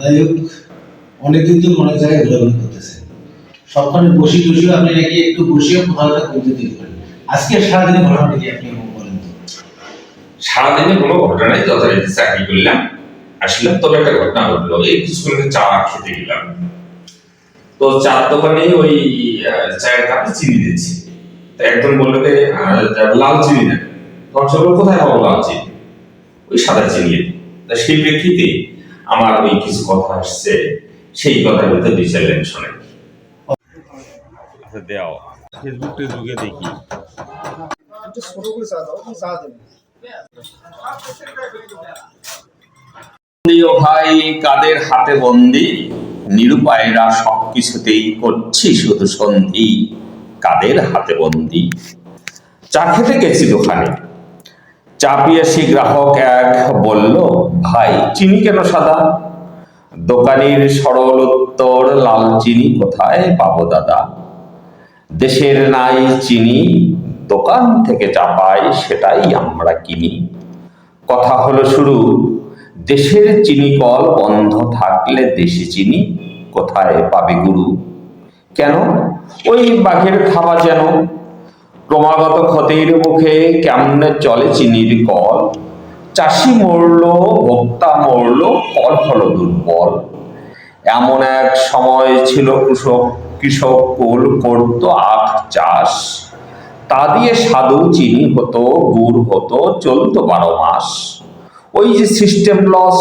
যাই হোক, অনেকদিন তো অনেক জায়গায় ঘোরাঘুরি করতেছে। সবখানে বসি টসিও আপনি নাকি একটু বসিও কোথাও করতে দিতে পারেন আজকে সারাদিনে ঘটনাটা কি আপনি বলেন তো? সারাদিনে কোনো ঘটনাই যথারীতি চাকরি করলাম, আসলাম, তবে একটা ঘটনা ঘটলো। এই কিছুক্ষণ চা খেতে গেলাম। তো চার দোকানে ওই চায়ের কাপে চিনি দিচ্ছে। তো একজন বলল যে লাল চিনি না তখন কোথায় পাবো লাল চিনি? ওই সাদা চিনি। সেই প্রেক্ষিতে আমার ওই কিছু কথা আসছে সেই কথার ভিতরে দুই চার লাইন শোনে আচ্ছা দেও। ফেসবুক টেসবুকে দেখি। ভাই কাদের হাতে বন্দি? নিরুপায়রা সবকিছুতেই করছি শুধু সন্ধি। কাদের হাতে বন্দি? চা খেতে গেছি দোকানে। চা পিয়াসি গ্রাহক এক বলল, ভাই, চিনি কেন সাদা? দোকানির সরল উত্তর, লাল চিনি কোথায় পাবো দাদা? দেশের নাই চিনি, দোকান থেকে চা পাই সেটাই আমরা কিনি। কথা হলো শুরু। দেশের চিনি কল বন্ধ থাকলে দেশি চিনি কোথায় পাবে গুরু? কেন? ওই বাঘের খাওয়া যেন ক্রমাগত ক্ষতির মুখে কেমনে চলে চিনির কল? চাষি মরল, ভোক্তা মরল, কল হলো দুর্বল। এমন এক সময় ছিল কৃষক কৃষক কুল করত আখ চাষ। তা দিয়ে সাধু চিনি হতো, গুড় হতো, চলতো বারো মাস। ওই যে সিস্টেম লস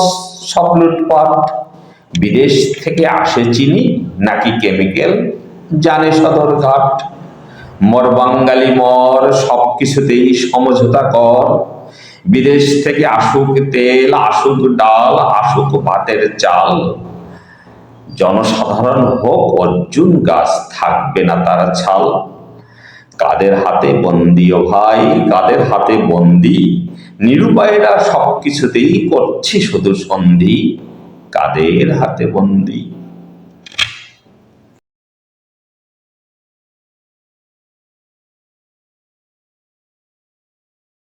সব লুটপাট। বিদেশ থেকে আসে চিনি, নাকি কেমিক্যাল জানে সদর ঘাট মর বাঙালি মর সব কিছুতেই সমঝোতা কর। বিদেশ থেকে আসুক তেল, আসুক ডাল, আসুক ভাতের চাল। জনসাধারণ হোক, অর্জুন গাছ থাকবে না তার ছাল। কাদের হাতে বন্দি ও ভাই, কাদের হাতে বন্দি? নিরুপায়েরা সব কিছুতেই করছি শুধু সন্ধি। কাদের হাতে বন্দি?